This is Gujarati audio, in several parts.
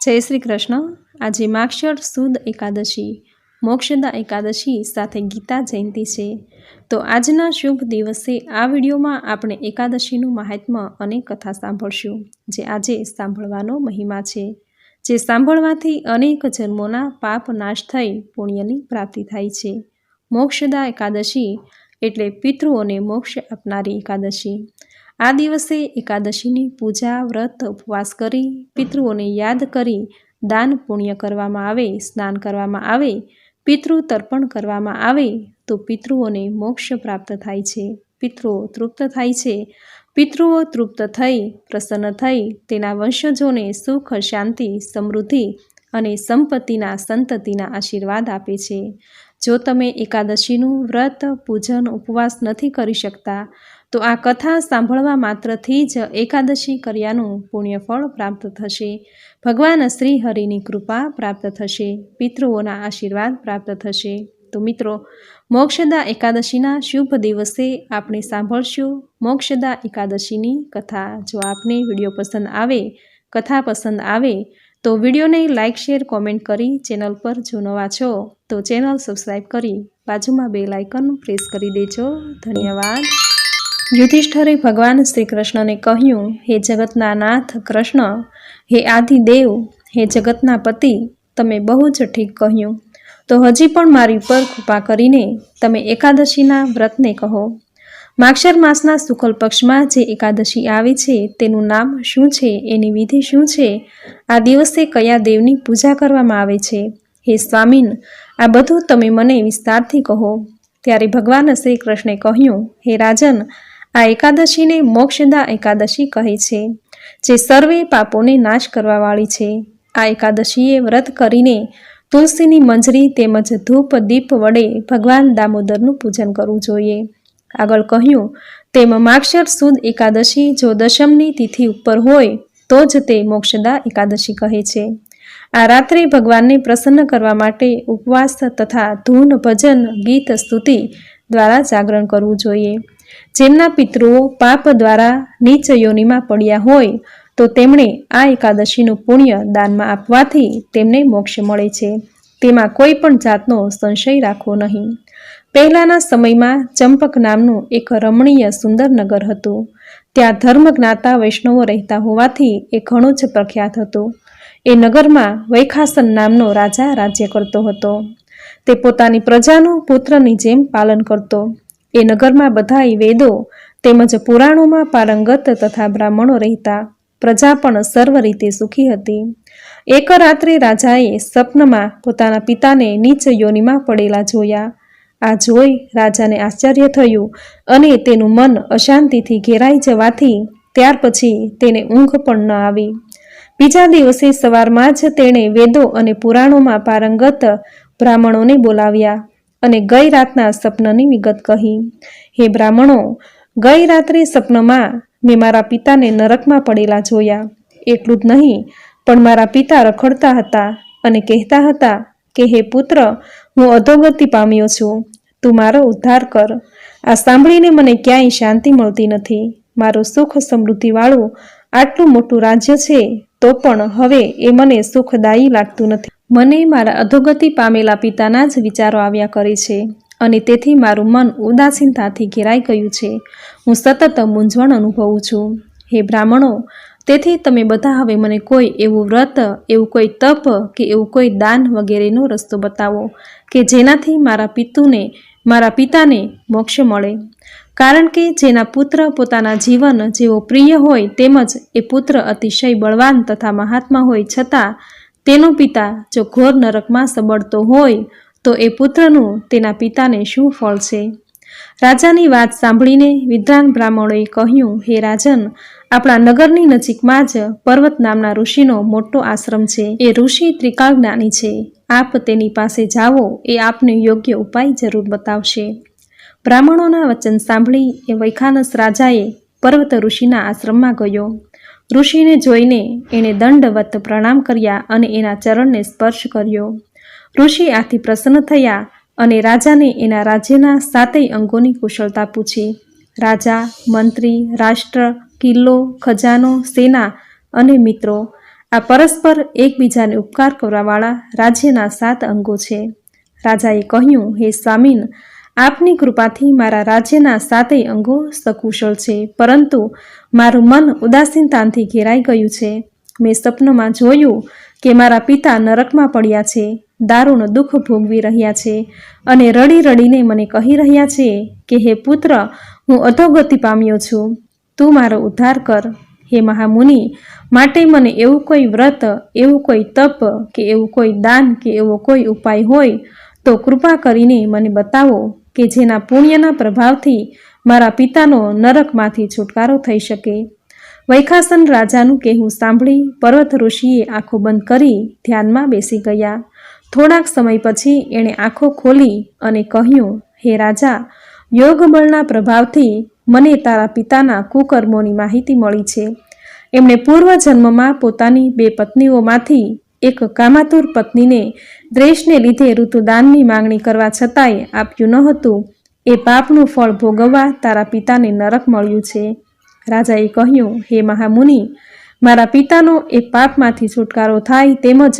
જય શ્રી કૃષ્ણ. આજે માક્ષર સુદ એકાદશી, મોક્ષદા એકાદશી સાથે ગીતા જયંતિ છે. તો આજના શુભ દિવસે આ વિડીયોમાં આપણે એકાદશીનું મહાત્મ્ય અને કથા સાંભળશું, જે આજે સાંભળવાનો મહિમા છે, જે સાંભળવાથી અનેક જન્મોના પાપ નાશ થઈ પુણ્યની પ્રાપ્તિ થાય છે. મોક્ષદા એકાદશી એટલે પિતૃઓને મોક્ષ આપનારી એકાદશી. આ દિવસે એકાદશીની પૂજા, વ્રત, ઉપવાસ કરી પિતૃઓને યાદ કરી દાન પુણ્ય કરવામાં આવે, સ્નાન કરવામાં આવે, પિતૃ તર્પણ કરવામાં આવે, તો પિતૃઓને મોક્ષ પ્રાપ્ત થાય છે. પિતૃઓ તૃપ્ત થાય છે. પિતૃઓ તૃપ્ત થઈ, પ્રસન્ન થઈ, તેના વંશજોને સુખ, શાંતિ, સમૃદ્ધિ અને સંપત્તિના સંતતિના આશીર્વાદ આપે છે. જો તમે એકાદશીનું વ્રત, પૂજન, ઉપવાસ નથી કરી શકતા તો આ કથા સાંભળવા માત્રથી જ એકાદશી કર્યાનું પુણ્યફળ પ્રાપ્ત થશે. ભગવાન શ્રી હરિની કૃપા પ્રાપ્ત થશે. પિતૃઓના આશીર્વાદ પ્રાપ્ત થશે. તો મિત્રો, મોક્ષદા એકાદશીના શુભ દિવસે આપણે સાંભળશું મોક્ષદા એકાદશીની કથા. જો આપને વીડિયો પસંદ આવે, કથા પસંદ આવે, તો વિડીયોને લાઇક, શેર, કોમેન્ટ કરી ચેનલ પર જો નવા છો, તો ચેનલ સબસ્ક્રાઈબ કરી બાજુમાં બે લાઇકન પ્રેસ કરી દેજો. ધન્યવાદ. યુધિષ્ઠરે ભગવાન શ્રી કૃષ્ણને કહ્યું, હે જગતના નાથ કૃષ્ણ, હે આદિદેવ, હે જગતના પતિ, તમે બહુ જ ઠીક કહ્યું. તો હજી પણ મારી ઉપર કૃપા કરીને તમે એકાદશીના વ્રતને કહો. માક્ષર માસના શુકલ પક્ષમાં જે એકાદશી આવે છે, તેનું નામ શું છે, એની વિધિ શું છે, આ દિવસે કયા દેવની પૂજા કરવામાં આવે છે? હે સ્વામીન, આ બધું તમે મને વિસ્તારથી કહો. ત્યારે ભગવાન શ્રી કૃષ્ણે કહ્યું, હે રાજન આ એકાદશીને મોક્ષદા એકાદશી કહે છે, જે સર્વે પાપોને નાશ કરવાવાળી છે. આ એકાદશીએ વ્રત કરીને તુલસીની મંજરી તેમજ ધૂપ દીપ વડે ભગવાન દામોદરનું પૂજન કરવું જોઈએ. આગળ કહ્યું, તેમ માક્ષર સુદ એકાદશી જો દશમની તિથિ ઉપર હોય, તો જ તે મોક્ષદા એકાદશી કહે છે. આ રાત્રે ભગવાનને પ્રસન્ન કરવા માટે ઉપવાસ તથા ધૂન ભજન ગીત સ્તુતિ દ્વારા જાગરણ કરવું જોઈએ. જેમના પિતૃઓ પાપ દ્વારા નીચ યોનિમાં પડ્યા હોય, તો તેમણે આ એકાદશીનું પુણ્ય દાનમાં આપવાથી તેમને મોક્ષ મળે છે. તેમાં કોઈ પણ જાતનો સંશય રાખવો નહીં. પહેલાના સમયમાં ચંપક નામનું એક રમણીય સુંદર નગર હતું. ત્યાં ધર્મજ્ઞાતા વૈષ્ણવો રહેતા હોવાથી એ ઘણું જ પ્રખ્યાત હતું. એ નગરમાં વૈખાસન નામનો રાજા રાજ્ય કરતો હતો. તે પોતાની પ્રજાનું પુત્રની જેમ પાલન કરતો. એ નગરમાં બધાય વેદો તેમજ પુરાણોમાં પારંગત તથા બ્રાહ્મણો રહેતા. પ્રજા પણ સર્વ રીતે સુખી હતી. એક રાત્રે રાજાએ સ્વપ્નમાં પોતાના પિતાને નીચ યોનિમાં પડેલા જોયા. આ જોઈ રાજાને આશ્ચર્ય થયું અને તેનું મન અશાંતિથી ઘેરાઈ જવાથી ત્યાર પછી તેને ઊંઘ પણ ન આવી. બીજા દિવસે સવારમાં જ તેણે વેદો અને પુરાણોમાં પારંગત બ્રાહ્મણોને બોલાવ્યા. અને ગઈ રાતના સપનની વિગત કહી, હે બ્રાહ્મણો, ગઈ રાત્રે સપનમાં મેં મારા પિતાને નરકમાં પડેલા જોયા. એટલું જ નહીં, પણ મારા પિતા રખડતા હતા અને કહેતા હતા કે, હે પુત્ર, હું અધોગતિ પામ્યો છું. તું મારો ઉદ્ધાર કર. આ સાંભળીને મને ક્યાંય શાંતિ મળતી નથી. મારું સુખ સમૃદ્ધિવાળું આટલું મોટું રાજ્ય છે તો પણ હવે એ મને સુખદાયી લાગતું નથી. મને મારા અધોગતિ પામેલા પિતાના જ વિચારો આવ્યા કરે છે અને તેથી મારું મન ઉદાસીનતાથી ઘેરાઈ ગયું છે. હું સતત મૂંઝવણ અનુભવું છું. હે બ્રાહ્મણો, તેથી તમે બધા હવે મને કોઈ એવું વ્રત, એવું કોઈ તપ કે એવું કોઈ દાન વગેરેનો રસ્તો બતાવો કે જેનાથી મારા પિતુને, મારા પિતાને મોક્ષ મળે. કારણ કે જેના પુત્ર પોતાના જીવન જેવો પ્રિય હોય તેમજ એ પુત્ર અતિશય બળવાન તથા મહાત્મા હોય છતાં તેનો પિતા જો ઘોર નરકમાં સબડતો હોય, તો એ પુત્રનું તેના પિતાને શું ફળ છે? રાજાની વાત સાંભળીને વિદ્વાન બ્રાહ્મણોએ કહ્યું, હે રાજન, આપણા નગરની નજીકમાં જ પર્વત નામના ઋષિનો મોટો આશ્રમ છે. એ ઋષિ ત્રિકાળ જ્ઞાની છે. આપ તેની પાસે જાઓ, એ આપને યોગ્ય ઉપાય જરૂર બતાવશે. બ્રાહ્મણોના વચન સાંભળી એ વૈખાનસ રાજાએ પર્વત ઋષિના આશ્રમમાં ગયો. ઋષિને જોઈને એણે દંડવત પ્રણામ કર્યા અને એના ચરણને સ્પર્શ કર્યો. ઋષિ આથી પ્રસન્ન થયા અને રાજાને એના રાજ્યના સાતેય અંગોની કુશળતા પૂછી. રાજા, મંત્રી, રાષ્ટ્ર, કિલ્લો, ખજાનો, સેના અને મિત્રો, આ પરસ્પર એકબીજાને ઉપકાર કરવાવાળા રાજ્યના સાત અંગો છે. રાજાએ કહ્યું, હે સ્વામીન આપની કૃપાથી મારા રાજ્યના સાતેય અંગો સકુશળ છે, પરંતુ મારું મન ઉદાસીનતાથી ઘેરાઈ ગયું છે. મેં સપનમાં જોયું કે મારા પિતા નરકમાં પડ્યા છે દારૂણ દુઃખ ભોગવી રહ્યા છે અને રડી રડીને મને કહી રહ્યા છે કે, હે પુત્ર, હું અધોગતિ પામ્યો છું. તું મારો ઉદ્ધાર કર. હે મહામુનિ, માટે મને એવું કોઈ વ્રત, એવું કોઈ તપ કે એવું કોઈ દાન કે એવો કોઈ ઉપાય હોય તો કૃપા કરીને મને બતાવો. કે જેના પુણ્યના પ્રભાવથી મારા પિતાનો નરકમાંથી છુટકારો થઈ શકે. વૈખાસન રાજાનું કહેવું સાંભળી પર્વત ઋષિએ આંખો બંધ કરી ધ્યાનમાં બેસી ગયા. થોડાક સમય પછી એણે આંખો ખોલી અને કહ્યું, હે રાજા, યોગબળના પ્રભાવથી મને તારા પિતાના કુકર્મોની માહિતી મળી છે. એમણે પૂર્વજન્મમાં પોતાની બે પત્નીઓમાંથી એક કામાતુર પત્નીને દ્વેષને લીધે ઋતુદાનની માંગણી કરવા છતાંય આપ્યું ન હતું એ પાપનું ફળ ભોગવવા તારા પિતાને નરક મળ્યું છે. રાજાએ કહ્યું, હે મહામુનિ, મારા પિતાનો એ પાપમાંથી છુટકારો થાય તેમજ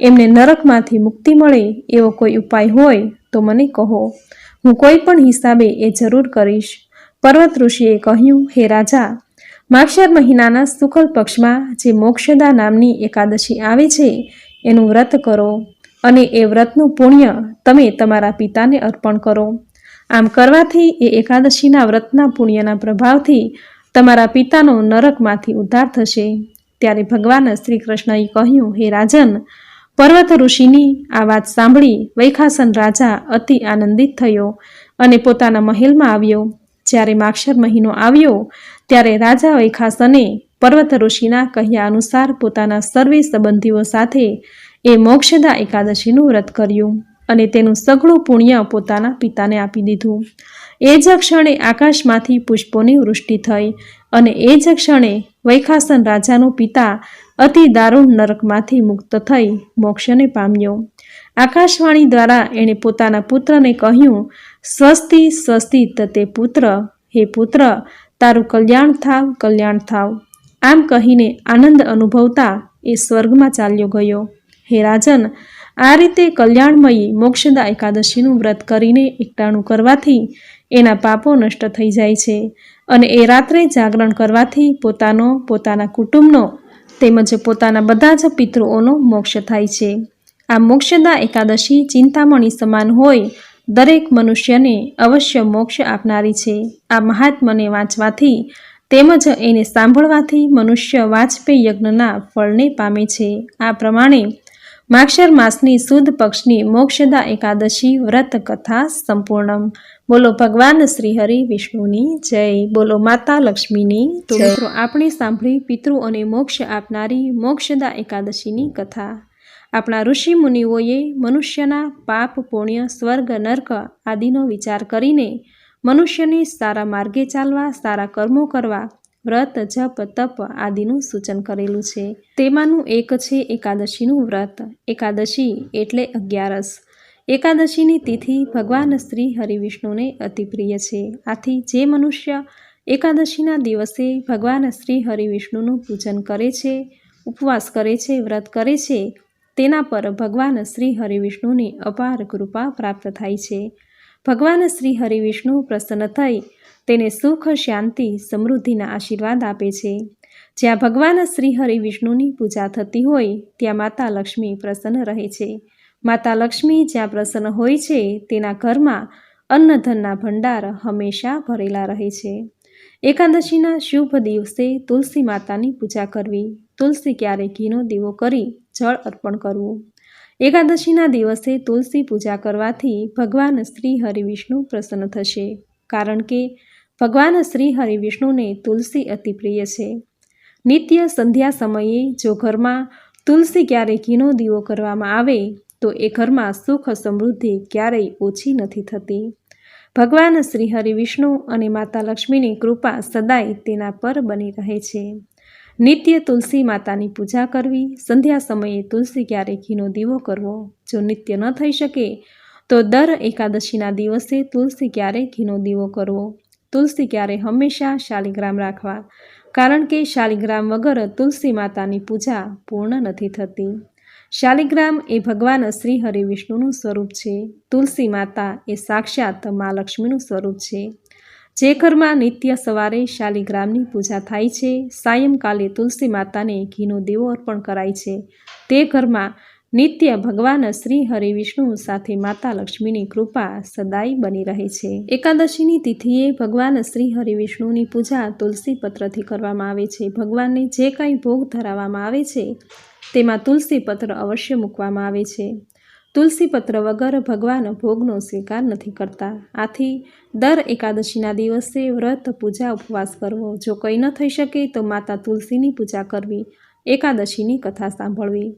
એમને નરકમાંથી મુક્તિ મળે એવો કોઈ ઉપાય હોય તો મને કહો. હું કોઈ પણ હિસાબે એ જરૂર કરીશ. પર્વત ઋષિએ કહ્યું, હે રાજા માક્ષર મહિનાના શુકલ પક્ષમાં જે મોક્ષદા નામની એકાદશી આવે છે, એનું વ્રત કરો અને એ વ્રતનું પુણ્ય તમે તમારા પિતાને અર્પણ કરો. આમ કરવાથી એ એકાદશીના વ્રતના પુણ્યના પ્રભાવથી તમારા પિતાનો નરકમાંથી ઉદ્ધાર થશે. ત્યારે ભગવાન શ્રી કૃષ્ણએ કહ્યું, હે રાજન, પર્વત ઋષિની આ વાત સાંભળી વૈખાસન રાજા અતિ આનંદિત થયો અને પોતાના મહેલમાં આવ્યો. જ્યારે માક્ષર મહિનો આવ્યો ત્યારે રાજા વૈખાસને પર્વત ઋષિના કહ્યા અનુસાર પોતાના સર્વે સંબંધીઓ સાથે એ મોક્ષદા એકાદશીનું વ્રત કર્યું અને તેનું સઘળું પુણ્ય પોતાના પિતાને આપી દીધું. એ જ ક્ષણે આકાશમાંથી પુષ્પોની વૃષ્ટિ થઈ અને એ જ ક્ષણે વૈખાસન રાજાનો પિતા અતિ દારૂણ નરકમાંથી મુક્ત થઈ મોક્ષને પામ્યો. આકાશવાણી દ્વારા એણે પોતાના પુત્રને કહ્યું, સ્વસ્તિ સ્વસ્તિ, તતે પુત્ર, હે પુત્ર તારું કલ્યાણ થાવ કલ્યાણ થાવ. આમ કહીને આનંદ અનુભવતા એ સ્વર્ગમાં ચાલ્યો ગયો. હે રાજન, આ રીતે કલ્યાણમયી મોક્ષદા એકાદશીનું વ્રત કરીને એકટાણું કરવાથી એના પાપો નષ્ટ થઈ જાય છે અને એ રાત્રે જાગરણ કરવાથી પોતાનો, પોતાના કુટુંબનો તેમજ પોતાના બધા જ પિતૃઓનો મોક્ષ થાય છે. આ મોક્ષદા એકાદશી ચિંતામણી સમાન હોય દરેક મનુષ્યને અવશ્ય મોક્ષ આપનારી છે. આ મહાત્મને વાંચવાથી તેમજ એને સાંભળવાથી મનુષ્ય વાજપેયી યજ્ઞના ફળને પામે છે. આ પ્રમાણે માક્ષર માસની સુદ પક્ષની મોક્ષદા એકાદશી વ્રત કથા સંપૂર્ણમ. બોલો ભગવાન શ્રી હરિ વિષ્ણુની જય. બોલો માતા લક્ષ્મીની. તો મિત્રો આપણે સાંભળી પિતૃ અને મોક્ષ આપનારી મોક્ષદા એકાદશીની કથા. આપણા ઋષિ મુનિઓએ મનુષ્યના પાપ, પુણ્ય, સ્વર્ગ, નર્ક આદિનો વિચાર કરીને મનુષ્યને સારા માર્ગે ચાલવા, સારા કર્મો કરવા, વ્રત, જપ, તપ આદિનું સૂચન કરેલું છે. તેમાંનું એક છે એકાદશીનું વ્રત. એકાદશી એટલે અગિયારસ. એકાદશીની તિથિ ભગવાન શ્રી હરિવિષ્ણુને અતિ પ્રિય છે. આથી જે મનુષ્ય એકાદશીના દિવસે ભગવાન શ્રી હરિવિષ્ણુનું પૂજન કરે છે, ઉપવાસ કરે છે, વ્રત કરે છે તેના પર ભગવાન શ્રી હરિવિષ્ણુની અપાર કૃપા પ્રાપ્ત થાય છે. ભગવાન શ્રી હરિવિષ્ણુ પ્રસન્ન થઈ તેને સુખ, શાંતિ, સમૃદ્ધિના આશીર્વાદ આપે છે. જ્યાં ભગવાન શ્રી હરિવિષ્ણુની પૂજા થતી હોય, ત્યાં માતા લક્ષ્મી પ્રસન્ન રહે છે. માતા લક્ષ્મી જ્યાં પ્રસન્ન હોય છે, તેના ઘરમાં અન્નધનના ભંડાર હંમેશા ભરેલા રહે છે. એકાદશીના શુભ દિવસે તુલસી માતાની પૂજા કરવી. તુલસી ક્યારે ઘીનો દીવો કરી જળ અર્પણ કરવું. એકાદશીના દિવસે તુલસી પૂજા કરવાથી ભગવાન શ્રી હરિવિષ્ણુ પ્રસન્ન થશે. કારણ કે ભગવાન શ્રી હરિવિષ્ણુને તુલસી અતિ પ્રિય છે. નિત્ય સંધ્યા સમયે જો ઘરમાં તુલસી ક્યારે ઘીનો દીવો કરવામાં આવે, તો એ ઘરમાં સુખ સમૃદ્ધિ ક્યારેય ઓછી નથી થતી. ભગવાન શ્રી હરિવિષ્ણુ અને માતા લક્ષ્મીની કૃપા સદાય તેના પર બની રહે છે. નિત્ય તુલસી માતાની પૂજા કરવી, સંધ્યા સમયે તુલસી ક્યારે ઘીનો દીવો કરવો, જો નિત્ય ન થઈ શકે, તો દર એકાદશીના દિવસે તુલસી ક્યારે ઘીનો દીવો કરવો? તુલસી ક્યારે હંમેશા શાલિગ્રામ રાખવા? કારણ કે શાલિગ્રામ વગર તુલસી માતાની પૂજા પૂર્ણ નથી થતી. શાલિગ્રામ એ ભગવાન શ્રી હરિ વિષ્ણુનું સ્વરૂપ છે. તુલસી માતા એ સાક્ષાત મા લક્ષ્મીનું સ્વરૂપ છે. જે ઘરમાં નિત્ય સવારે શાલિગ્રામની પૂજા થાય છે. સાયંકાલે તુલસી માતાને ઘીનો દેવો અર્પણ કરાય છે. તે ઘરમાં નિત્ય ભગવાન શ્રી હરિ વિષ્ણુ સાથે માતા લક્ષ્મીની કૃપા સદાય બની રહે છે. એકાદશીની તિથિએ ભગવાન શ્રી હરિ વિષ્ણુની પૂજા તુલસી પત્રથી કરવામાં આવે છે. ભગવાનને જે કાંઈ ભોગ ધરાવવામાં આવે છે, તેમાં તુલસી પત્ર અવશ્ય મૂકવામાં આવે છે. તુલસી પત્ર વગર ભગવાન ભોગનો સ્વીકાર નથી કરતા. આથી દર એકાદશીના દિવસે વ્રત, પૂજા, ઉપવાસ કરવો. જો કંઈ ન થઈ શકે, તો માતા તુલસીની પૂજા કરવી, એકાદશીની કથા સાંભળવી.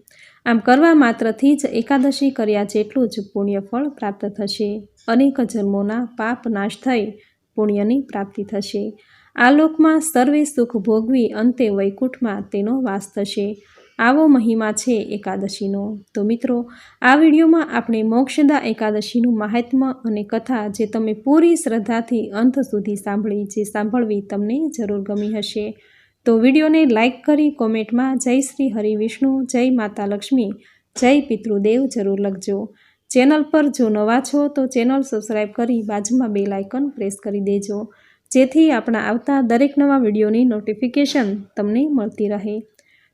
આમ કરવા માત્રથી જ એકાદશી કર્યા જેટલું જ પુણ્યફળ પ્રાપ્ત થશે. અનેક જન્મોના પાપ નાશ થઈ પુણ્યની પ્રાપ્તિ થશે. આ લોકમાં સર્વે સુખ ભોગવી અંતે વૈકુંઠમાં તેનો વાસ થશે. આવો મહિમા છે એકાદશીનો. તો મિત્રો, આ વિડીયોમાં આપણે મોક્ષદા એકાદશીનું મહાત્મ્ય અને કથા જે તમે પૂરી શ્રદ્ધાથી અંત સુધી સાંભળી, જે સાંભળવી તમને જરૂર ગમી હશે. તો વિડીયોને લાઇક કરી કોમેન્ટમાં જય શ્રી હરિ વિષ્ણુ, જય માતા લક્ષ્મી, જય પિતૃદેવ જરૂર લખજો. ચેનલ પર જો નવા છો તો ચેનલ સબસ્ક્રાઈબ કરી બાજુમાં બે લાઇકન પ્રેસ કરી દેજો, જેથી આપણા આવતા દરેક નવા વિડીયોની નોટિફિકેશન તમને મળતી રહે.